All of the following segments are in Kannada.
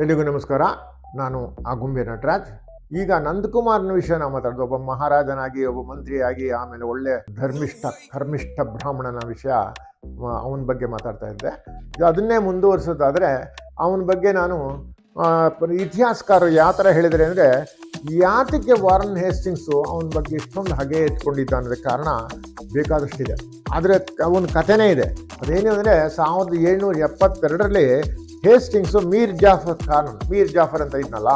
ಎಲ್ಲಿಗೂ ನಮಸ್ಕಾರ. ನಾನು ಆಗುಂಬೆ ನಟರಾಜ್. ಈಗ ನಂದಕುಮಾರ್ನ ವಿಷಯ ನಾವು ಮಾತಾಡೋದು ಒಬ್ಬ ಮಹಾರಾಜನಾಗಿ, ಒಬ್ಬ ಮಂತ್ರಿಯಾಗಿ, ಆಮೇಲೆ ಒಳ್ಳೆ ಧರ್ಮಿಷ್ಠ ಕರ್ಮಿಷ್ಠ ಬ್ರಾಹ್ಮಣನ ವಿಷಯ ಅವನ ಬಗ್ಗೆ ಮಾತಾಡ್ತಾ ಇದ್ದೆ. ಇದು ಅದನ್ನೇ ಮುಂದುವರಿಸೋದಾದರೆ, ಅವನ ಬಗ್ಗೆ ನಾನು ಇತಿಹಾಸಕಾರರು ಯಾವ ಥರ ಹೇಳಿದರೆ ಅಂದರೆ, ಯಾತಕ್ಕೆ ವಾರನ್ ಹೇಸ್ಟಿಂಗ್ಸು ಅವನ ಬಗ್ಗೆ ಇಷ್ಟೊಂದು ಹಗೆ ಎತ್ಕೊಂಡಿದ್ದ ಅನ್ನೋದಕ್ಕೆ ಕಾರಣ ಬೇಕಾದಷ್ಟಿದೆ. ಆದರೆ ಅವನ ಕಥೆನೇ ಇದೆ. ಅದೇನು ಅಂದರೆ ಸಾವಿರದ ಏಳ್ನೂರ ಎಪ್ಪತ್ತೆರಡರಲ್ಲಿ ಹೇಸ್ಟಿಂಗ್ಸು ಮೀರ್ ಜಾಫರ್ ಖಾನ್, ಮೀರ್ ಜಾಫರ್ ಅಂತ ಇದ್ನಲ್ಲ?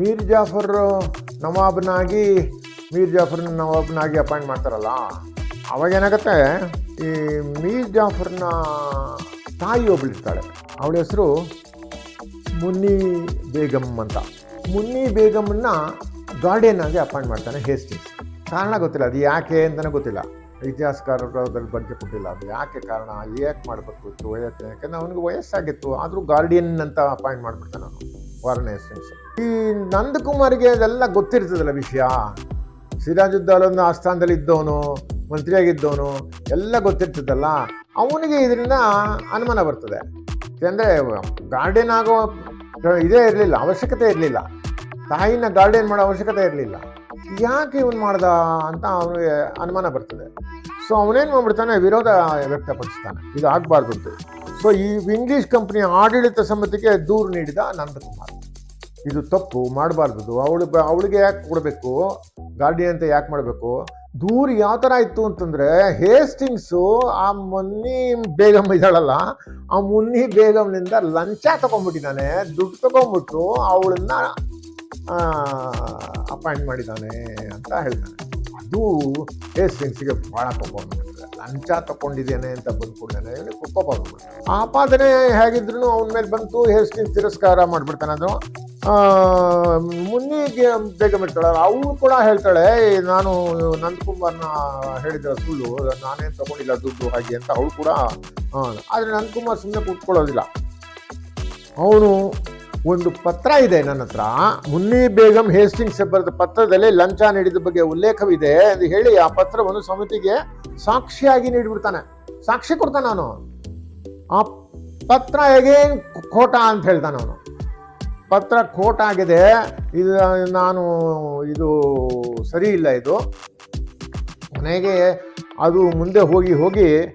ಮೀರ್ ಜಾಫರ್ ನವಾಬ್ನಾಗಿ, ಮೀರ್ ಜಾಫರ್ನ ನವಾಬ್ನಾಗಿ ಅಪಾಯಿಂಟ್ ಮಾಡ್ತಾರಲ್ಲ? ಅವಾಗ ಏನಾಗುತ್ತೆ, ಈ ಮೀರ್ ಜಾಫರ್ನ ತಾಯಿ ಒಬ್ಬಳಿರ್ತಾಳೆ ಅವಳ ಹೆಸರು ಮುನ್ನಿ ಬೇಗಮ್ ಅಂತ. ಮುನ್ನಿ ಬೇಗಮ್ಮನ್ನ ಗಾರ್ಡಿಯನ್ ಆಗಿ ಅಪಾಯಿಂಟ್ ಮಾಡ್ತಾನೆ ಹೇಸ್ಟಿಂಗ್ಸ್. ಕಾರಣ ಗೊತ್ತಿಲ್ಲ, ಅದು ಯಾಕೆ ಅಂತಲೇ ಗೊತ್ತಿಲ್ಲ. ಇತಿಹಾಸಕಾರರು ಅದ್ರ ಬಗ್ಗೆ ಕೊಟ್ಟಿಲ್ಲ. ಅದು ಯಾಕೆ ಕಾರಣ? ಏಕೆ ಮಾಡಬೇಕು ಇತ್ತು ವಯಸ್ಸು? ಯಾಕೆಂದ್ರೆ ಅವನಿಗೆ ವಯಸ್ಸಾಗಿತ್ತು. ಆದರೂ ಗಾರ್ಡಿಯನ್ ಅಂತ ಅಪಾಯಿಂಟ್ ಮಾಡಿಬಿಟ್ಟೆ ನಾನು. ವಾರಣ ಹೇಸ್ಟಿಂಗ್ಸ್ ಈ ನಂದಕುಮಾರ್ಗೆ ಅದೆಲ್ಲ ಗೊತ್ತಿರ್ತದಲ್ಲ ವಿಷಯ. ಸಿರಾಜುದ್ದಾಲೊಂದು ಆಸ್ಥಾನದಲ್ಲಿ ಇದ್ದವನು, ಮಂತ್ರಿಯಾಗಿದ್ದವನು, ಎಲ್ಲ ಗೊತ್ತಿರ್ತದಲ್ಲ. ಅವನಿಗೆ ಇದರಿಂದ ಅನುಮಾನ ಬರ್ತದೆ. ಯಾಕೆಂದರೆ ಗಾರ್ಡಿಯನ್ ಆಗೋ ಇದೇ ಇರಲಿಲ್ಲ, ಅವಶ್ಯಕತೆ ಇರಲಿಲ್ಲ. ತಾಯಿನ ಗಾರ್ಡಿಯನ್ ಮಾಡೋ ಅವಶ್ಯಕತೆ ಇರಲಿಲ್ಲ. ಯಾಕೆ ಇವನು ಮಾಡ್ದ ಅಂತ ಅವನಿಗೆ ಅನುಮಾನ ಬರ್ತದೆ. ಸೊ ಅವನೇನು ಮಾಡ್ಬಿಡ್ತಾನೆ, ವಿರೋಧ ವ್ಯಕ್ತಪಡಿಸ್ತಾನೆ. ಇದು ಆಗಬಾರ್ದು ಅಂತ ಸೊ ಈ ಇಂಗ್ಲೀಷ್ ಕಂಪ್ನಿಯ ಆಡಳಿತ ಸಮಿತಿಗೆ ದೂರು ನೀಡಿದ ನಂದಕುಮಾರ್. ಇದು ತಪ್ಪು ಮಾಡಬಾರ್ದು ಅವಳು ಅವಳಿಗೆ ಯಾಕೆ ಕೊಡಬೇಕು? ಗಾರ್ಡಿಯನ್ ಅಂತ ಯಾಕೆ ಮಾಡಬೇಕು? ದೂರು ಯಾವ ಥರ ಇತ್ತು ಅಂತಂದರೆ ಹೇಸ್ಟಿಂಗ್ಸು ಆ ಮುನ್ನಿ ಬೇಗಮ್ ಇದ್ದಾಳಲ್ಲ, ಆ ಮುನ್ನಿ ಬೇಗಮ್ನಿಂದ ಲಂಚ ತಗೊಂಡ್ಬಿಟ್ಟಿದ್ದಾನೆ. ದುಡ್ಡು ತಗೊಂಡ್ಬಿಟ್ಟು ಅವಳನ್ನ ಅಪಾಯಿಂಟ್ ಮಾಡಿದ್ದಾನೆ ಅಂತ ಹೇಳ್ತಾನೆ. ಅದು ಹೇಸ್ಟಿಂಗ್ಸ್ಗೆ ಭಾಳ ಕೋಪ ಬಂದ್ಬಿಡ್ತದೆ ಲಂಚ ತಗೊಂಡಿದ್ದೇನೆ ಅಂತ ಬಂದ್ಕೊಂಡೇನೆ ಹೇಳಿ ಕೋಪ ಬಂದ್ಬಿಡ್ತಾನೆ ಆಪಾದನೆ ಹೇಗಿದ್ರು ಅವನ ಮೇಲೆ ಬಂತು ಹೇಸ್ಟಿಂಗ್ಸ್ ತಿರಸ್ಕಾರ ಮಾಡಿಬಿಡ್ತಾನೆ ಅದು. ಮುನ್ನಿಗೆ ಬೇಗ ಬಿಡ್ತಾಳಲ್ಲ ಅವಳು ಕೂಡ ಹೇಳ್ತಾಳೆ "ಏ, ನಾನು ನಂದಕುಮಾರ್ನ ಹೇಳಿದ ಸುಳ್ಳು ನಾನೇನು ತಗೊಂಡಿಲ್ಲ ದುಡ್ಡು ಹಾಗೆ ಅಂತ. ಅವಳು ಕೂಡ ಆದರೆ ನಂದಕುಮಾರ್ ಸುಮ್ಮನೆ ಕೂತ್ಕೊಳ್ಳೋದಿಲ್ಲ. ಅವನು ಒಂದು ಪತ್ರ ಇದೆ ನನ್ನ ಹತ್ರ. ಮುನ್ನಿ ಬೇಗಂ ಹೇಸ್ಟಿಂಗ್ಸ್ ಬರೆದ ಪತ್ರದಲ್ಲಿ ಲಂಚ ನೀಡಿದ ಬಗ್ಗೆ ಉಲ್ಲೇಖವಿದೆ ಎಂದು ಹೇಳಿ ಆ ಪತ್ರವನ್ನು ಸಮಿತಿಗೆ ಸಾಕ್ಷಿಯಾಗಿ ನೀಡಿಬಿಡ್ತಾನೆ. ಸಾಕ್ಷಿ ಕೊಡ್ತಾನೆ ಅವನು ಆ ಪತ್ರ ಹೇಗೇನು ಖೋಟ ಅಂತ ಹೇಳ್ತಾನೆ ಅವನು. ಪತ್ರ ಖೋಟ ಆಗಿದೆ. ಇದು ನಾನು, ಇದು ಸರಿ ಇಲ್ಲ ಇದು. ಕೊನೆಗೆ ಅದು ಮುಂದೆ ಹೋಗಿ ಹೋಗಿ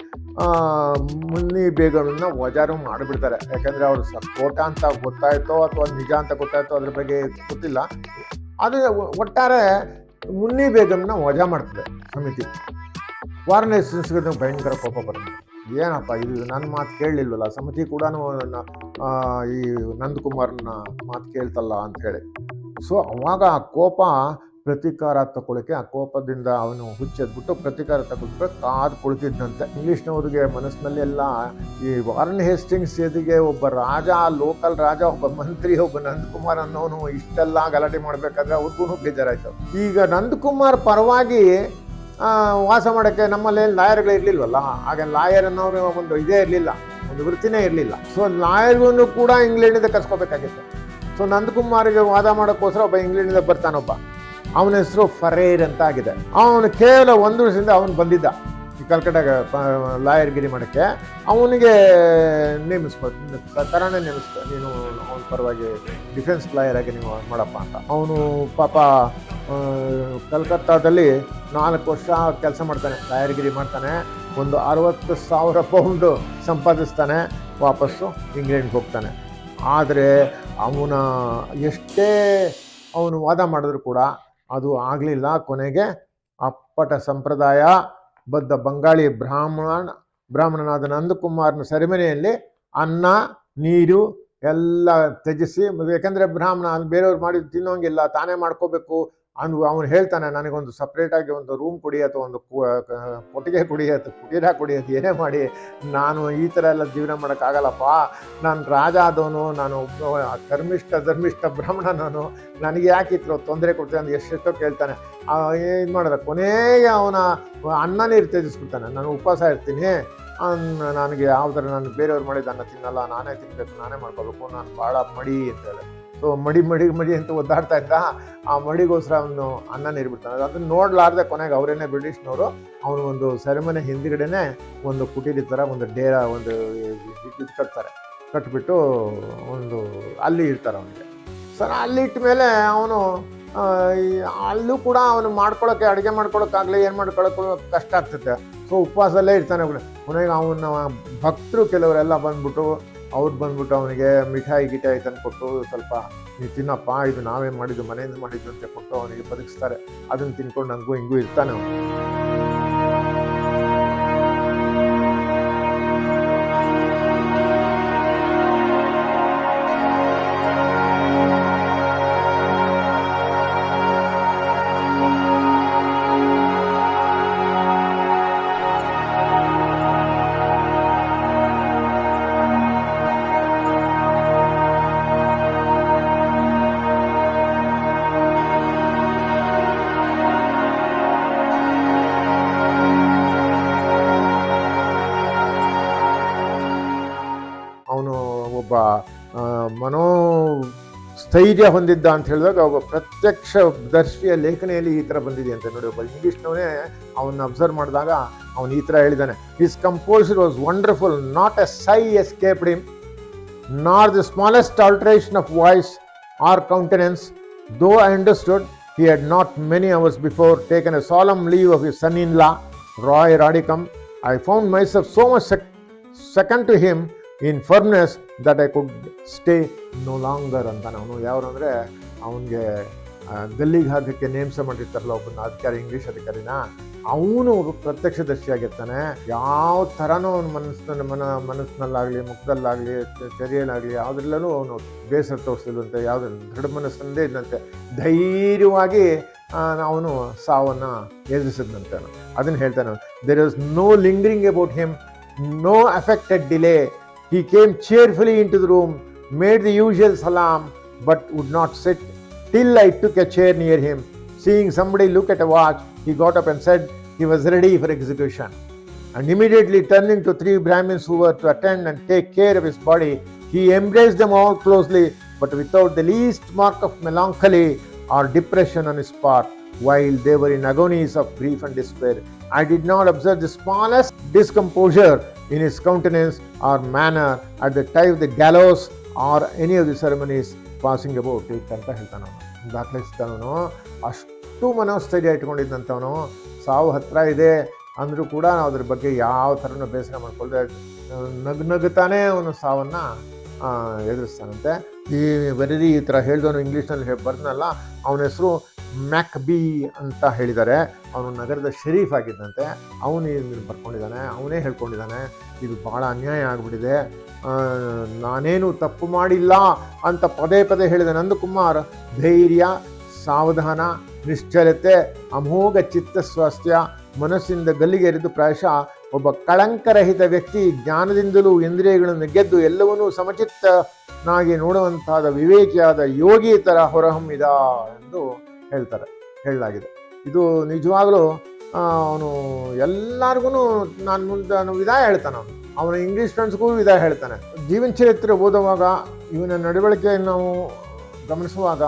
ಮುನ್ನಿ ಬೇಗನ ವಜಾರು ಮಾಡಿಬಿಡ್ತಾರೆ. ಯಾಕಂದರೆ ಅವರು ಸ್ಫೋಟ ಅಂತ ಗೊತ್ತಾಯ್ತೋ ಅಥವಾ ನಿಜ ಅಂತ ಗೊತ್ತಾಯ್ತೋ ಅದ್ರ ಬಗ್ಗೆ ಗೊತ್ತಿಲ್ಲ. ಆದರೆ ಒಟ್ಟಾರೆ ಮುನ್ನಿ ಬೇಗಮ್ನ ವಜಾ ಮಾಡ್ತದೆ ಸಮಿತಿ. ವಾರನೇ ಸಂಸ್ಕೃತಿ ಭಯಂಕರ ಕೋಪ ಬರುತ್ತೆ. ಏನಪ್ಪ ಇದು ನನ್ನ ಮಾತು ಕೇಳಲಿಲ್ವಲ್ಲ? ಸಮಿತಿ ಕೂಡ ಈ ನಂದಕುಮಾರ್ನ ಮಾತು ಕೇಳ್ತಲ್ಲ ಅಂತ ಹೇಳಿ. ಸೊ ಅವಾಗ ಆ ಕೋಪ ಪ್ರತೀಕಾರ ತಗೊಳಕ್ಕೆ ಆ ಕೋಪದಿಂದ ಅವನು ಹುಚ್ಚೆದ್ಬಿಟ್ಟು ಪ್ರತೀಕಾರ ತಗೊಂಡ್ಬಿಟ್ಟು ಕಾದ್ ಕುಳಿತಿದ್ದಂತೆ ಇಂಗ್ಲಿಷ್ನವ್ರಿಗೆ ಮನಸ್ಸಿನಲ್ಲಿ ಎಲ್ಲ ಈ ವಾರನ್ ಹೇಸ್ಟಿಂಗ್ಸ್ ಎದುಗೆ ಒಬ್ಬ ರಾಜ, ಲೋಕಲ್ ರಾಜ, ಒಬ್ಬ ಮಂತ್ರಿ, ಒಬ್ಬ ನಂದಕುಮಾರ್ ಅನ್ನೋನು ಇಷ್ಟೆಲ್ಲ ಗಲಾಟೆ ಮಾಡಬೇಕಾದ್ರೆ ಅವ್ರಿಗೂ ಬೇಜಾರಾಯ್ತು. ಈಗ ನಂದಕುಮಾರ್ ಪರವಾಗಿ ವಾಸ ಮಾಡೋಕ್ಕೆ ನಮ್ಮಲ್ಲಿ ಲಾಯರ್ಗಳು ಇರಲಿಲ್ವಲ್ಲ? ಆಗ ಲಾಯರ್ ಅನ್ನೋರು ಒಂದು ಇದೇ ಇರಲಿಲ್ಲ, ಒಂದು ವೃತ್ತಿನೇ ಇರಲಿಲ್ಲ. ಸೊ ಲಾಯರ್ಗೂ ಕೂಡ ಇಂಗ್ಲೆಂಡಿಂದ ಕರ್ಸ್ಕೋಬೇಕಾಗಿತ್ತು. ಸೊ ನಂದಕುಮಾರಿಗೆ ವಾದ ಮಾಡೋಕ್ಕೋಸ್ಕರ ಒಬ್ಬ ಇಂಗ್ಲೆಂಡಿಂದ ಬರ್ತಾನೊಬ್ಬ. ಅವನ ಹೆಸರು ಫರೇರ್ ಅಂತ ಆಗಿದೆ ಅವನು ಕೇವಲ ಒಂದು ವರ್ಷದಿಂದ ಅವನು ಬಂದಿದ್ದ ಈ ಕಲ್ಕಟ್ಟಾಗ ಲಾಯರ್ಗಿರಿ ಮಾಡೋಕ್ಕೆ ಅವನಿಗೆ ನೇಮಿಸ್ಬೋದು ತರಾನೇ ನೇಮಿಸ್ಕೊ, ನೀನು ಅವನ ಪರವಾಗಿ ಡಿಫೆನ್ಸ್ ಲಾಯರ್ ಆಗಿ ನೀವು ಮಾಡಪ್ಪ ಅಂತ. ಅವನು ಪಾಪ ಕಲ್ಕತ್ತಾದಲ್ಲಿ ನಾಲ್ಕು ವರ್ಷ ಕೆಲಸ ಮಾಡ್ತಾನೆ, ಲಾಯರ್ಗಿರಿ ಮಾಡ್ತಾನೆ, ಒಂದು ಅರವತ್ತು ಸಾವಿರ ಪೌಂಡು ಸಂಪಾದಿಸ್ತಾನೆ, ವಾಪಸ್ಸು ಇಂಗ್ಲೆಂಡ್ಗೆ ಹೋಗ್ತಾನೆ. ಆದರೆ ಅವನ ಎಷ್ಟೇ ಅವನು ವಾದ ಮಾಡಿದ್ರು ಕೂಡ ಅದು ಆಗಲಿಲ್ಲ ಕೊನೆಗೆ ಅಪ್ಪಟ ಸಂಪ್ರದಾಯ ಬದ್ಧ ಬಂಗಾಳಿ ಬ್ರಾಹ್ಮಣ, ಬ್ರಾಹ್ಮಣನಾದ ನಂದಕುಮಾರನ ಸೆರೆಮನೆಯಲ್ಲಿ ಅನ್ನ, ನೀರು ಎಲ್ಲ ತ್ಯಜಿಸಿ, ಯಾಕಂದರೆ ಬ್ರಾಹ್ಮಣ ಬೇರೆಯವ್ರು ಮಾಡಿ ತಿನ್ನೋಂಗಿಲ್ಲ, ತಾನೇ ಮಾಡ್ಕೋಬೇಕು ಅಂದು ಅವನು ಹೇಳ್ತಾನೆ, ನನಗೊಂದು ಸಪ್ರೇಟಾಗಿ ಒಂದು ರೂಮ್ ಕೊಡಿ ಅಥವಾ ಒಂದು ಕೊಟ್ಟಿಗೆ ಕೊಡಿ ಅಥವಾ ಕುಟೀರ ಕೊಡಿ ಅದು ಏನೇ ಮಾಡಿ, ನಾನು ಈ ಥರ ಎಲ್ಲ ಜೀವನ ಮಾಡೋಕ್ಕಾಗಲ್ಲಪ್ಪ. ನಾನು ರಾಜ ಆದವನು, ನಾನು ಧರ್ಮಿಷ್ಠ ಧರ್ಮಿಷ್ಠ ಬ್ರಾಹ್ಮಣ ನಾನು. ನನಗೆ ಇತ್ತು ತೊಂದರೆ ಕೊಡ್ತೀನಿ ಅಂತ ಎಷ್ಟೆಷ್ಟೋ ಕೇಳ್ತಾನೆ. ಇದು ಮಾಡಿದ್ರೆ ಕೊನೆಗೆ ಅವನ ಅನ್ನನೇ ತ್ಯಜಿಸ್ಬಿಡ್ತಾನೆ. ನಾನು ಉಪವಾಸ ಇರ್ತೀನಿ. ನನಗೆ ಯಾವ ಥರ ನಾನು ಬೇರೆಯವ್ರು ಮಾಡಿದ ಅನ್ನ ತಿನ್ನಲ್ಲ. ನಾನೇ ತಿನ್ಬೇಕು, ನಾನೇ ಮಾಡ್ಕೋಬೇಕು. ನಾನು ಭಾಳ ಮಡಿ, ಅಂತ ಹೇಳಿ. ಮಡಿ ಮಡಿ ಮಡಿ ಅಂತ ಒದ್ದಾಡ್ತಾ ಇದ್ದ, ಆ ಮಡಿಗೋಸ್ಕರ ಅವನು ಅನ್ನ ನೀರ್ಬಿಡ್ತಾನೆ ಅದನ್ನ ನೋಡ್ಲಾರ್ದೆ ಕೊನೆಗೆ ಅವರೇನೆ ಬ್ರಿಟಿಷ್ನವರು, ಅವನು ಒಂದು ಸೆರೆಮನೆ ಹಿಂದಿಗಡೆನೆ ಒಂದು ಕುಟೀರಿ ಥರ ಒಂದು ಡೇರ ಒಂದು ಇದು ಕಟ್ತಾರೆ. ಕಟ್ಬಿಟ್ಟು ಒಂದು ಅಲ್ಲಿ ಇರ್ತಾರೆ ಅವನಿಗೆ. ಸರ್, ಅಲ್ಲಿ ಇಟ್ಟ ಮೇಲೆ ಅವನು ಅಲ್ಲೂ ಕೂಡ ಅವನು ಮಾಡ್ಕೊಳಕ್ಕೆ, ಅಡುಗೆ ಮಾಡ್ಕೊಳಕ್ಕಾಗಲಿ, ಏನು ಮಾಡ್ಕೊಳಕ್ಕೂ ಕಷ್ಟ ಆಗ್ತದೆ. ಸೊ ಉಪವಾಸಲ್ಲೇ ಇರ್ತಾನೆ ಕೊನೆಗೆ ಅವನ ಭಕ್ತರು ಕೆಲವರೆಲ್ಲ ಬಂದ್ಬಿಟ್ಟು ಅವ್ರು ಬಂದ್ಬಿಟ್ಟು ಅವನಿಗೆ ಮಿಠಾಯಿ ಗಿಟಾಯಿ ತಂದು ಕೊಟ್ಟು ಸ್ವಲ್ಪ ನೀವು ತಿನ್ನಪ್ಪ, ಇದು ನಾವೇ ಮಾಡಿದ್ದು, ಮನೆಯಿಂದ ಮಾಡಿದ್ದು ಅಂತ ಕೊಟ್ಟು ಅವನಿಗೆ ಬದುಕಿಸ್ತಾರೆ. ಅದನ್ನು ತಿನ್ಕೊಂಡು ನನಗೂ ಹಿಂಗೂ ಇರ್ತಾನೆ ಅವನು. ಒಬ್ಬ ಮನೋ ಸ್ಥೈರ್ಯ ಹೊಂದಿದ್ದ ಅಂತ ಹೇಳಿದಾಗ ಒಬ್ಬ ಪ್ರತ್ಯಕ್ಷ ದರ್ಶಿಯ ಲೇಖನೆಯಲ್ಲಿ ಈ ಥರ ಬಂದಿದೆ ಅಂತ ನೋಡಿ ಒಬ್ಬ ಇಂಗ್ಲೀಷ್ನವನೇ ಅವನ್ನ ಅಬ್ಸರ್ವ್ ಮಾಡಿದಾಗ ಅವನು ಈ ಥರ ಹೇಳಿದ್ದಾನೆ his composure was wonderful not a sigh escaped him not the smallest alteration of voice or countenance though I understood he had not many hours before taken a solemn leave of his son-in-law, Roy ರಾಡಿಕಮ್ I found myself so much sec second to him in firmness that I could stay no longer ಅಂತ ಅವನು ಯಾರು ಅಂದರೆ ಅವನಿಗೆ ಗಲ್ಲಿಗೆ ಅದಕ್ಕೆ ನೇಮಸ ಮಾಡಿರ್ತಾರಲ್ಲ ಒಬ್ಬನ ಅಧಿಕಾರಿ ಇಂಗ್ಲೀಷ್ ಅಧಿಕಾರಿನ, ಅವನು ಪ್ರತ್ಯಕ್ಷದರ್ಶಿಯಾಗಿರ್ತಾನೆ ಯಾವ ಥರನೂ ಅವನ ಮನಸ್ಸಿನ, ಮನ, ಮನಸ್ಸಿನಲ್ಲಾಗಲಿ, ಮುಖದಲ್ಲಾಗಲಿ, ಚರಿಯಲ್ಲಾಗಲಿ ಯಾವುದ್ರಲ್ಲೂ ಅವನು ಬೇಸರ ತೋರಿಸಿದಂತೆ, ಯಾವುದ್ರ, ದೃಢ ಮನಸ್ಸಿನದೇ ಇದ್ದಂತೆ ಧೈರ್ಯವಾಗಿ ಅವನು ಸಾವನ್ನು ಎದುರಿಸಿದಂತೆ ಅದನ್ನು ಹೇಳ್ತಾನೆ there is no lingering about him no affected delay he came cheerfully into the room, made the usual salam, but would not sit till I took a chair near him. Seeing somebody look at a watch, he got up and said he was ready for execution. And immediately turning to three Brahmins who were to attend and take care of his body, he embraced them all closely, but without the least mark of melancholy or depression on his part, while they were in agonies of grief and despair. I did not observe the smallest discomposure in his countenance or manner at the time of the gallows or any of the ceremonies passing about. it ಅಂತ ಹೇಳ್ತಾನೆ ಅವನು. ದಾಖಲಿಸ್ತಾನವನು ಅಷ್ಟು ಮನೋಸ್ಥೈರ್ಯ ಇಟ್ಕೊಂಡಿದ್ದಂಥವನು ಸಾವು ಹತ್ತಿರ ಇದೆ. ಅಂದರೂ ಕೂಡ ಅದ್ರ ಬಗ್ಗೆ ಯಾವ ಥರನೂ ಬೇಸರ ಮಾಡ್ಕೊಳ್ದೆ ನಗ್ ನಗುತ್ತಾನೆ ಅವನು ಸಾವನ್ನು. ಎದುರಿಸ್ತಾನಂತೆ. ಈ ಬರೀ ಈ ಥರ ಹೇಳ್ದವನು ಇಂಗ್ಲೀಷ್ನಲ್ಲಿ ಹೇಳಿ ಬರ್ದನಲ್ಲ, ಅವನ ಹೆಸರು ಮ್ಯಾಕ್ ಬಿ ಅಂತ ಹೇಳಿದ್ದಾರೆ. ಅವನು ನಗರದ ಶರೀಫ್ ಆಗಿದ್ದಂತೆ. ಅವನು ಬರ್ಕೊಂಡಿದ್ದಾನೆ, ಅವನೇ ಹೇಳ್ಕೊಂಡಿದ್ದಾನೆ, ಇದು ಭಾಳ ಅನ್ಯಾಯ ಆಗಿಬಿಟ್ಟಿದೆ. ನಾನೇನು ತಪ್ಪು ಮಾಡಿಲ್ಲ ಅಂತ ಪದೇ ಪದೇ ಹೇಳಿದ ನಂದಕುಮಾರ್, ಧೈರ್ಯ, ಸಾವಧಾನ, ನಿಶ್ಚಲತೆ, ಅಮೋಘ ಚಿತ್ತ ಸ್ವಾಸ್ಥ್ಯ ಮನಸ್ಸಿಂದ ಗಲ್ಲಿಗೇರಿದ್ದು ಪ್ರಾಯಶಃ ಒಬ್ಬ ಕಳಂಕರಹಿತ ವ್ಯಕ್ತಿ ಜ್ಞಾನದಿಂದಲೂ ಇಂದ್ರಿಯಗಳನ್ನು ಗೆದ್ದು ಎಲ್ಲವನ್ನೂ ಸಮಚಿತ್ತನಾಗಿ ನೋಡುವಂತಾದ ವಿವೇಕಿಯಾದ ಯೋಗಿ ಥರ ಹೊರಹೊಮ್ಮಿದ ಎಂದು ಹೇಳ್ತಾರೆ, ಹೇಳಲಾಗಿದೆ. ಇದು ನಿಜವಾಗಲೂ ಅವನು ಎಲ್ಲರಿಗೂ ನಾನು ಮುಂದೆ ವಿದಾಯ ಹೇಳ್ತಾನೆ ಅವನು. ಅವನ ಇಂಗ್ಲೀಷ್ ಫ್ರೆಂಡ್ಸ್ಗೂ ವಿದಾಯ ಹೇಳ್ತಾನೆ. ಜೀವನ ಚರಿತ್ರೆ ಓದುವಾಗ ಇವನ ನಡವಳಿಕೆಯನ್ನು ನಾವು ಗಮನಿಸುವಾಗ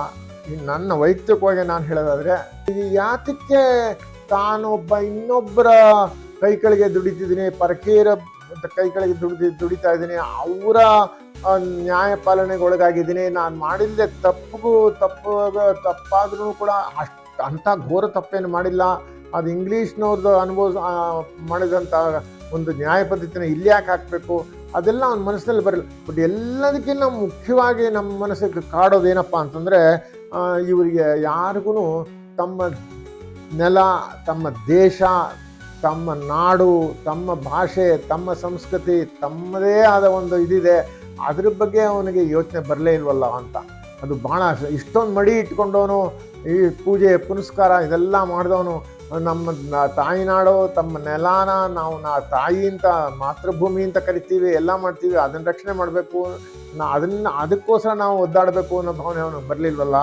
ನನ್ನ ವೈಯಕ್ತಿಕವಾಗಿ ನಾನು ಹೇಳೋದಾದರೆ, ಈ ಯಾತಕ್ಕೆ ತಾನೊಬ್ಬ ಇನ್ನೊಬ್ಬರ ಕೈ ಕೆಳಗೆ ದುಡಿತಿದ್ದೀನಿ ಪರಕೀಯರ ಕೈ ಕೆಳಗೆ ದುಡಿದು ದುಡಿತಾ ಇದ್ದೀನಿ, ಅವರ ನ್ಯಾಯ ಪಾಲನೆಗೆ ಒಳಗಾಗಿದ್ದೀನಿ ನಾನು ಮಾಡಿಲ್ಲದೆ ತಪ್ಪಿಗೂ ತಪ್ಪು, ತಪ್ಪಾದ್ರೂ ಕೂಡ ಅಷ್ಟು ಅಂಥ ಘೋರ ತಪ್ಪೇನು ಮಾಡಿಲ್ಲ. ಅದು ಇಂಗ್ಲೀಷ್ನವ್ರದ್ದು ಅನುಭವ ಮಾಡಿದಂಥ ಒಂದು ನ್ಯಾಯ ಪದ್ಧತಿನ ಇಲ್ಲಿ ಯಾಕೆ ಹಾಕಬೇಕು? ಅದೆಲ್ಲ ಅವ್ನ ಮನಸ್ಸಿನಲ್ಲಿ ಬರಲ್ಲ. ಬಟ್ ಎಲ್ಲದಕ್ಕಿಂತ ಮುಖ್ಯವಾಗಿ ನಮ್ಮ ಮನಸ್ಸಿಗೆ ಕಾಡೋದೇನಪ್ಪ ಅಂತಂದರೆ ಇವರಿಗೆ ಯಾರಿಗೂ ತಮ್ಮ ನೆಲ, ತಮ್ಮ ದೇಶ ತಮ್ಮ ನಾಡು, ತಮ್ಮ ಭಾಷೆ, ತಮ್ಮ ಸಂಸ್ಕೃತಿ ತಮ್ಮದೇ ಆದ ಒಂದು ಇದಿದೆ. ಅದ್ರ ಬಗ್ಗೆ ಅವನಿಗೆ ಯೋಚನೆ ಬರಲೇ ಇಲ್ವಲ್ಲ ಅಂತ. ಅದು ಭಾಳ ಇಷ್ಟೊಂದು ಮಡಿ ಇಟ್ಕೊಂಡವನು, ಈ ಪೂಜೆ, ಪುನಸ್ಕಾರ ಇದೆಲ್ಲ ಮಾಡಿದವನು, ನಮ್ಮ ತಾಯಿ ತಾಯಿನಾಡು, ತಮ್ಮ ನೆಲಾನ ನಾವು ನಾ ತಾಯಿ ಅಂತ, ಮಾತೃಭೂಮಿ ಅಂತ ಕರಿತೀವಿ, ಎಲ್ಲ ಮಾಡ್ತೀವಿ, ಅದನ್ನು ರಕ್ಷಣೆ ಮಾಡಬೇಕು, ನಾ ಅದನ್ನ, ಅದಕ್ಕೋಸ್ಕರ ನಾವು ಒದ್ದಾಡಬೇಕು ಅನ್ನೋ ಭಾವನೆ ಅವನು ಬರಲಿಲ್ವಲ್ಲ.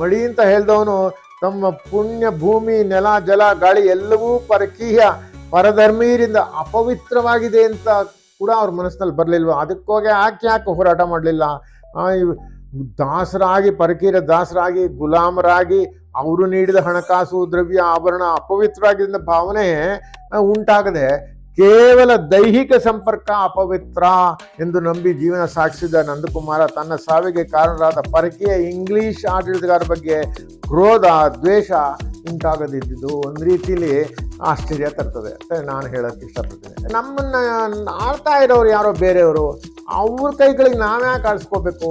ಮಡಿ ಅಂತ ಹೇಳ್ದವನು ತಮ್ಮ ಪುಣ್ಯ ಭೂಮಿ, ನೆಲ, ಜಲ, ಗಾಳಿ ಎಲ್ಲವೂ ಪರಕೀಯ, ಪರಧರ್ಮೀಯರಿಂದ ಅಪವಿತ್ರವಾಗಿದೆ ಅಂತ ಕೂಡ ಅವ್ರ ಮನಸ್ಸಿನಲ್ಲಿ ಬರಲಿಲ್ವ? ಅದಕ್ಕೋಗಿ ಯಾಕೆ ಯಾಕೆ ಹೋರಾಟ ಮಾಡಲಿಲ್ಲ? ದಾಸರಾಗಿ ಪರಕೀರ ದಾಸರಾಗಿ, ಗುಲಾಮರಾಗಿ ಅವರು ನೀಡಿದ ಹಣಕಾಸು, ದ್ರವ್ಯ, ಆಭರಣ, ಅಪವಿತ್ರವಾಗಿದ್ದ ಭಾವನೆ ಉಂಟಾಗದೆ ಕೇವಲ ದೈಹಿಕ ಸಂಪರ್ಕ ಅಪವಿತ್ರ ಎಂದು ನಂಬಿ ಜೀವನ ಸಾಗಿಸಿದ ನಂದಕುಮಾರ ತನ್ನ ಸಾವಿಗೆ ಕಾರಣರಾದ ಪರಕೀಯ ಇಂಗ್ಲಿಷ್ ಆಡಳಿತಗಾರ ಬಗ್ಗೆ ಕ್ರೋಧ, ದ್ವೇಷ ಉಂಟಾಗದಿದ್ದು ಒಂದು ರೀತಿಯಲ್ಲಿ ಆಶ್ಚರ್ಯ ತರ್ತದೆ. ನಾನು ಹೇಳೋಕ್ಕೆ ಇಷ್ಟಪಡ್ತೀನಿ. ನಮ್ಮನ್ನು ಆಳ್ತಾ ಇರೋರು ಯಾರೋ ಬೇರೆಯವರು, ಅವ್ರ ಕೈಗಳಿಗೆ ನಾವ್ಯಾಕೆ ಆಡಿಸ್ಕೋಬೇಕು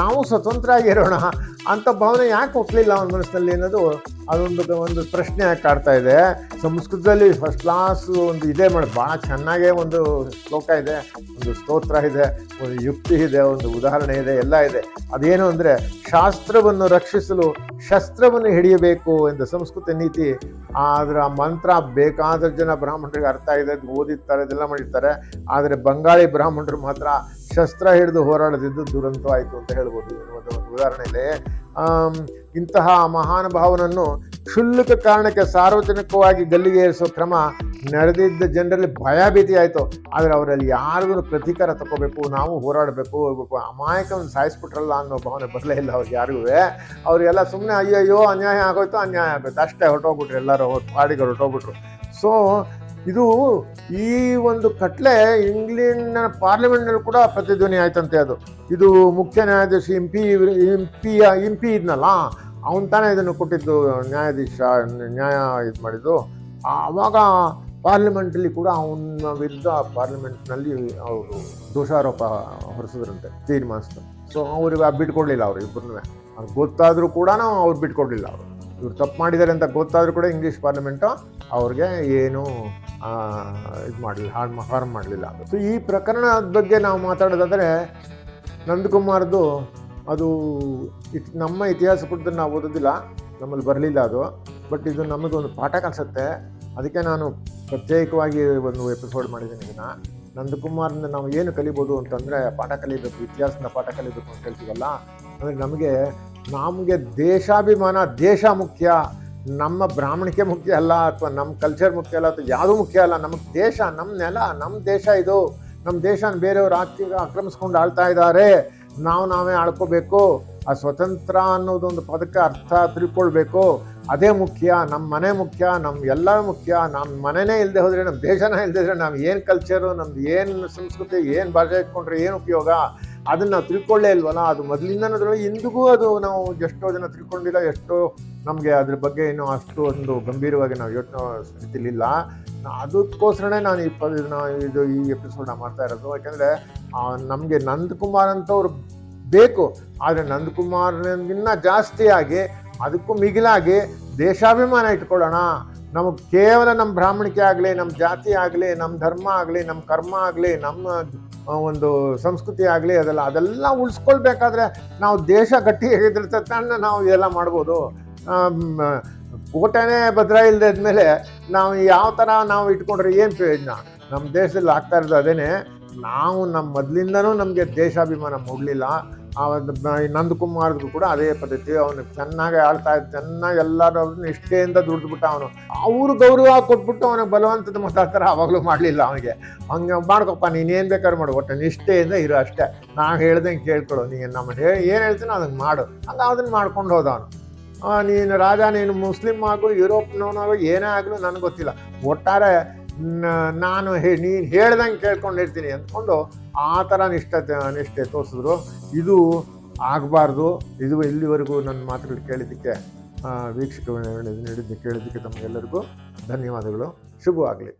ನಾವು ಸ್ವತಂತ್ರ ಆಗಿರೋಣ ಅಂತ ಭಾವನೆ ಯಾಕೆ ಹುಟ್ಟಲಿಲ್ಲ ಅವನ ಮನಸ್ಸಿನಲ್ಲಿ ಅನ್ನೋದು ಅದೊಂದು ಒಂದು ಪ್ರಶ್ನೆ ಕಾಡ್ತಾ ಇದೆ. ಸಂಸ್ಕೃತದಲ್ಲಿ ಫಸ್ಟ್ ಕ್ಲಾಸ್ ಒಂದು ಇದೆ ಮಾಡಿ. ಭಾಳ ಚೆನ್ನಾಗೇ ಒಂದು ಶ್ಲೋಕ ಇದೆ. ಒಂದು ಸ್ತೋತ್ರ ಇದೆ. ಒಂದು ಯುಕ್ತಿ ಇದೆ. ಒಂದು ಉದಾಹರಣೆ ಇದೆ. ಎಲ್ಲ ಇದೆ. ಅದೇನು ಅಂದರೆ, ಶಾಸ್ತ್ರವನ್ನು ರಕ್ಷಿಸಲು ಶಸ್ತ್ರವನ್ನು ಹಿಡಿಯಬೇಕು ಎಂದು ಸಂಸ್ಕೃತ ನೀತಿ. ಅದರ ಮಂತ್ರ ಬೇಕಾದ ಜನ ಬ್ರಾಹ್ಮಣರಿಗೆ ಅರ್ಥ ಇದೆ ಅದ್ ಓದಿರ್ತಾರೆ ಇದೆಲ್ಲ ಮಾಡಿರ್ತಾರೆ. ಆದರೆ ಬಂಗಾಳಿ ಬ್ರಾಹ್ಮಣರು ಮಾತ್ರ ಶಸ್ತ್ರ ಹಿಡಿದು ಹೋರಾಡದಿದ್ದು ದುರಂತವಾಯಿತು ಅಂತ ಹೇಳ್ಬೋದು ಒಂದು ಉದಾಹರಣೆ ಇದೆ. ಇಂತಹ ಮಹಾನುಭಾವನನ್ನು ಕ್ಷುಲ್ಲಕ ಕಾರಣಕ್ಕೆ ಸಾರ್ವಜನಿಕವಾಗಿ ಗಲ್ಲಿಗೆ ಏರಿಸೋ ಕ್ರಮ ನಡೆದಿದ್ದ ಜನರಲ್ಲಿ ಭಯಭೀತಿ ಆಯಿತು. ಆದರೆ ಅವರಲ್ಲಿ ಯಾರಿಗೂ ಪ್ರತೀಕಾರ ತಗೋಬೇಕು ನಾವು ಹೋರಾಡಬೇಕು, ಹೋಗ್ಬೇಕು, ಅಮಾಯಕವನ್ನು ಸಾಯಿಸ್ಬಿಟ್ರಲ್ಲ ಅನ್ನೋ ಭಾವನೆ ಬರಲೇ ಇಲ್ಲ ಅವ್ರಿಗೆ ಯಾರಿಗೂ. ಅವರೆಲ್ಲ ಸುಮ್ಮನೆ ಅಯ್ಯಯ್ಯೋ ಅಯ್ಯೋ ಅನ್ಯಾಯ ಆಗೋಯ್ತು ಅನ್ಯಾಯ ಆಗೋಯ್ತು. ಅಷ್ಟೇ ಹೊರಟೋಗ್ಬಿಟ್ರು ಎಲ್ಲರೂ ಪಾಡಿಗೆ ಹೊರಟೋಗ್ಬಿಟ್ರು. ಸೊ ಇದು ಈ ಒಂದು ಕಟ್ಲೆ ಇಂಗ್ಲೆಂಡ್ನ ಪಾರ್ಲಿಮೆಂಟ್ನಲ್ಲಿ ಕೂಡ ಪ್ರತಿಧ್ವನಿ ಆಯ್ತಂತೆ ಅದು. ಇದು ಮುಖ್ಯ ನ್ಯಾಯಾಧೀಶ ಇಂಪಿ ಇಂಪಿ ಇಂಪಿ ಇದ್ನಲ್ಲ, ಅವನ್ ತಾನೇ ಇದನ್ನು ಕೊಟ್ಟಿದ್ದು ನ್ಯಾಯಾಧೀಶ, ನ್ಯಾಯ ಇದು ಮಾಡಿದ್ದು. ಆವಾಗ ಪಾರ್ಲಿಮೆಂಟಲ್ಲಿ ಕೂಡ ಅವನ ವಿರುದ್ಧ ಪಾರ್ಲಿಮೆಂಟ್ನಲ್ಲಿ ಅವರು ದೋಷಾರೋಪ ಹೊರಿಸಿದ್ರಂತೆ, ತೀರ್ಮಾನಿಸ್ತು. ಸೊ ಅವ್ರಿಗೆ ಬಿಟ್ಕೊಡ್ಲಿಲ್ಲ ಅವರು ಇಬ್ಬರನ್ನೂ ಗೊತ್ತಾದರೂ ಕೂಡ ಅವ್ರು ಬಿಟ್ಕೊಡ್ಲಿಲ್ಲ ಅವರು. ಇವ್ರು ತಪ್ಪು ಮಾಡಿದ್ದಾರೆ ಅಂತ ಗೊತ್ತಾದರೂ ಕೂಡ ಇಂಗ್ಲೀಷ್ ಪಾರ್ಲಿಮೆಂಟು ಅವ್ರಿಗೆ ಏನು ಇದು ಮಾಡಲಿಲ್ಲ ಹಾರ್ಮ್ ಹಾರ್ಮ್ ಮಾಡಲಿಲ್ಲ. ಸೊ ಈ ಪ್ರಕರಣದ ಬಗ್ಗೆ ನಾವು ಮಾತಾಡೋದಾದರೆ, ನಂದಕುಮಾರ್ದು ಅದು ಇತ್, ನಮ್ಮ ಇತಿಹಾಸ ಪುಟದಲ್ಲಿ ನಾವು ಓದೋದಿಲ್ಲ, ನಮ್ಮಲ್ಲಿ ಬರಲಿಲ್ಲ ಅದು, ಬಟ್ ಇದು ನಮಗೊಂದು ಪಾಠ ಕಲಿಸುತ್ತೆ. ಅದಕ್ಕೆ ನಾನು ಪ್ರತ್ಯೇಕವಾಗಿ ಒಂದು ಎಪಿಸೋಡ್ ಮಾಡಿದ್ದೀನಿ ಇದನ್ನು. ನಂದಕುಮಾರ್ನ ನಾವು ಏನು ಕಲಿಬೋದು ಅಂತಂದರೆ, ಪಾಠ ಕಲಿಬೇಕು ಇತಿಹಾಸದ ಪಾಠ ಕಲಿಬೇಕು ಅಂತ ಹೇಳ್ತೀವಲ್ಲ, ಅಂದರೆ ನಮಗೆ ನಮಗೆ ದೇಶಾಭಿಮಾನ ದೇಶ ಮುಖ್ಯ. ನಮ್ಮ ಬ್ರಾಹ್ಮಣಿಕೆ ಮುಖ್ಯ ಅಲ್ಲ ಅಥವಾ ನಮ್ಮ ಕಲ್ಚರ್ ಮುಖ್ಯ ಅಲ್ಲ ಅಥವಾ ಯಾವುದೂ ಮುಖ್ಯ ಅಲ್ಲ ನಮಗೆ ದೇಶ, ನಮ್ಮ ನೆಲ, ನಮ್ಮ ದೇಶ ಇದು. ನಮ್ಮ ದೇಶನ ಬೇರೆಯವರು ಆಕ್ತಿ ಆಕ್ರಮಿಸ್ಕೊಂಡು ಆಳ್ತಾ ಇದ್ದಾರೆ. ನಾವು ನಾವೇ ಆಳ್ಕೋಬೇಕು. ಆ ಸ್ವತಂತ್ರ ಅನ್ನೋದೊಂದು ಪದಕ್ಕೆ ಅರ್ಥ ತಿಳ್ಕೊಳ್ಬೇಕು. ಅದೇ ಮುಖ್ಯ, ನಮ್ಮ ಮನೆ ಮುಖ್ಯ, ನಮ್ಮ ಎಲ್ಲ ಮುಖ್ಯ. ನಮ್ಮ ಮನೆನೇ ಇಲ್ಲದೆ ಹೋದರೆ, ನಮ್ಮ ದೇಶನೇ ಇಲ್ಲದೆ ಇದ್ರೆ ನಾವು ಏನು ಕಲ್ಚರು ನಮ್ದು ಏನು ಸಂಸ್ಕೃತಿ, ಏನು ಭಾಷೆ ಇಟ್ಕೊಂಡ್ರೆ ಏನು ಉಪಯೋಗ? ಅದನ್ನು ನಾವು ತಿಳ್ಕೊಳ್ಳೇ ಇಲ್ವಲ್ಲ? ಅದು ಮೊದಲಿಂದ ಅದ್ರೊಳಗೆ ಇಂದಿಗೂ ಅದು ನಾವು ಎಷ್ಟೋ ಜನ ತಿಳ್ಕೊಂಡಿಲ್ಲ, ಎಷ್ಟೋ ನಮಗೆ ಅದ್ರ ಬಗ್ಗೆ ಇನ್ನೂ ಅಷ್ಟು ಒಂದು ಗಂಭೀರವಾಗಿ ನಾವು ಯೋಚನೆ ಸ್ಥಿತಿಲಿಲ್ಲ. ಅದಕ್ಕೋಸ್ಕರನೇ ನಾನು ಈ ಪ ಇದು ಈ ಎಪಿಸೋಡ್ನ ಮಾಡ್ತಾ ಇರೋದು. ಯಾಕೆಂದರೆ ನಮಗೆ ನಂದಕುಮಾರ್ ಅಂತವ್ರು ಬೇಕು. ಆದರೆ ನಂದಕುಮಾರ್ಗಿನ್ನ ಜಾಸ್ತಿಯಾಗಿ ಅದಕ್ಕೂ ಮಿಗಿಲಾಗಿ ದೇಶಾಭಿಮಾನ ಇಟ್ಕೊಳ್ಳೋಣ. ನಮಗೆ ಕೇವಲ ನಮ್ಮ ಬ್ರಾಹ್ಮಣಿಕೆ ಆಗಲಿ ನಮ್ಮ ಜಾತಿ ಆಗಲಿ ನಮ್ಮ ಧರ್ಮ ಆಗಲಿ ನಮ್ಮ ಕರ್ಮ ಆಗಲಿ ನಮ್ಮ ಒಂದು ಸಂಸ್ಕೃತಿ ಆಗಲಿ, ಅದೆಲ್ಲ ಅದೆಲ್ಲ ಉಳಿಸ್ಕೊಳ್ಬೇಕಾದ್ರೆ ನಾವು ದೇಶ ಗಟ್ಟಿ ಗಟ್ಟಿಯಾಗಿದ್ರೆ ತನ್ನ ನಾವು ಇದೆಲ್ಲ ಮಾಡ್ಬೋದು. ಕೋಟೆನೇ ಭದ್ರ ಇಲ್ಲದಾದ್ಮೇಲೆ ನಾವು ಯಾವ ಥರ ನಾವು ಇಟ್ಕೊಂಡ್ರೆ ಏನು ಪ್ರಯೋಜನ? ನಮ್ಮ ದೇಶದಲ್ಲಿ ಆಗ್ತಾ ಇರೋದು ಅದೇನೆ, ನಾವು ನಮ್ಮ ಮೊದಲಿಂದನೂ ನಮಗೆ ದೇಶಾಭಿಮಾನ ಮೂಡಲಿಲ್ಲ. ನಂದಕುಮಾರ್ದು ಕೂಡ ಅದೇ ಪದ್ಧತಿ, ಅವನು ಚೆನ್ನಾಗಿ ಆಳ್ತಾ ಇದ್ದ, ಚೆನ್ನಾಗಿ ಎಲ್ಲರೂ ನಿಷ್ಠೆಯಿಂದ ದುಡಿದ್ಬಿಟ್ಟ ಅವನು. ಅವರು ಗೌರವ ಕೊಟ್ಬಿಟ್ಟು ಅವನಿಗೆ ಬಲವಂತದ ಮಾತಾಡ್ತಾರೆ ಅವಾಗಲೂ ಮಾಡಲಿಲ್ಲ ಅವನಿಗೆ. ಹಂಗೆ ಮಾಡ್ಕೊಪ್ಪ, ನೀನು ಏನು ಬೇಕಾದ್ರೂ ಮಾಡು, ಒಟ್ಟು ನಿಷ್ಠೆಯಿಂದ ಇರೋ ಅಷ್ಟೇ. ನಾನು ಹೇಳ್ದಂಗೆ ಕೇಳ್ಕೊಳ್ಳೋ ನೀನು ನಮ್ಮ ಏನು ಹೇಳ್ತೀನೋ ಅದನ್ನು ಮಾಡು. ಹಂಗೆ ಅದನ್ನು ಮಾಡ್ಕೊಂಡು ಹೋದ ಅವನು. ನೀನು ರಾಜ, ನೀನು ಮುಸ್ಲಿಮ್ ಆಗು, ಯುರೋಪ್ನವನಾಗು, ಏನೇ ಆಗಲೂ ನನಗೆ ಗೊತ್ತಿಲ್ಲ. ಒಟ್ಟಾರೆ ನಾನು ಹೇ, ನೀನು ಹೇಳ್ದಂಗೆ ಕೇಳ್ಕೊಂಡಿರ್ತೀನಿ ಅಂದ್ಕೊಂಡು ಆ ಥರ ನಿಷ್ಠೆ ನಿಷ್ಠೆ ತೋರಿಸಿದ್ರು. ಇದು ಆಗಬಾರ್ದು. ಇದು ಇಲ್ಲಿವರೆಗೂ ನನ್ನ ಮಾತುಗಳು ಕೇಳಿದ್ದಕ್ಕೆ ವೀಕ್ಷಕ ನೀಡಿದ್ದು ಕೇಳಿದ್ದಕ್ಕೆ ತಮಗೆಲ್ಲರಿಗೂ ಧನ್ಯವಾದಗಳು. ಶುಭವಾಗಲಿ.